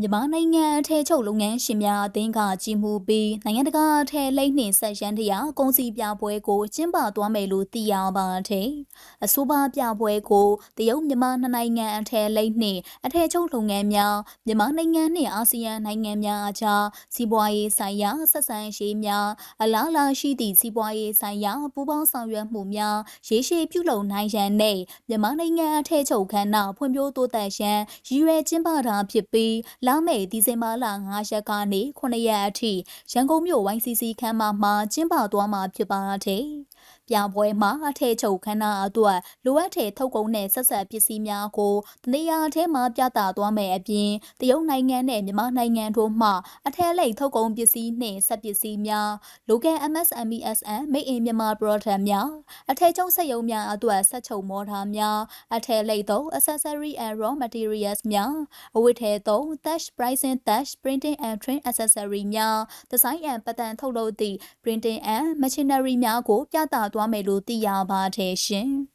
မြန်မာနိုင်ငံအထည်ချုပ်လုပ်ငန်းရှင်များအသင်းကကြီးမှုပြီးနိုင်ငံတကာအထည်လိပ်နှင့်ဆက်ရန်တရားကုန်စည်ပြပွဲကိုကျင်းပသွားမယ်လို့သိရပါတယ်။အဆိုပါပြပွဲကိုတရုတ်မြန်မာနှစ်နိုင်ငံအထည်လိပ်နှင့်အထည်ချုပ်လုပ်ငန်းများမြန်မာနိုင်ငံနှင့်အာဆီယံနိုင်ငံများအကြားစီးပွားရေးဆိုင်ရာဆက်ဆံရေးများအလားအလာရှိသည့်စီးပွားရေးဆိုင်ရာပူးပေါင်းဆောင်ရွက်မှုများရေရှည်ပြုလုပ်နိုင်ရန်နှင့်မြန်မာနိုင်ငံအထည်ချုပ်ခန္ဓာဖွံ့ဖြိုးတိုးတက်ရန်ရည်ရွယ်ကျင်းပတာဖြစ်ပြီးလာမယ့်ဒီဇင်ဘာလ9ရက်ကနေ9ရက်အထိရန်ကုန်မြို့ YCC ခန်းမမှာကျင်းပသွားမှာဖြစ်ပါတယ်။ ပြပွဲမှာအထည်ချုပ်ခန်းနာအတွက်လိုအပ်တဲ့ထုတ်ကုန်နဲ့ဆက်ဆက်ပစ္စည်းများကိုတနေရာထဲမှာပြသသွားမယ်အပြင်တရုတ်နိုင်ငံနဲ့မြန်မာနိုင်ငံတို့မှအထည်လိပ်ထုတ်ကုန်ပစ္စည်းနှင့်ဆက်ပစ္စည်းများ local MSMESN made in Myanmar product များအထည်ချုပ်စက်ရုံများအတွက်ဆက်ချုပ်မော်တာများအထည်လိပ်သုံး accessory and raw materials များအဝတ်ထည်သုံး dash pricing dash printing and train accessory များ design and pattern ထုတ်လုပ်သည့် printing and machinery များကိုပြသသွားမယ်လို့သိရပါတယ်ရှင်။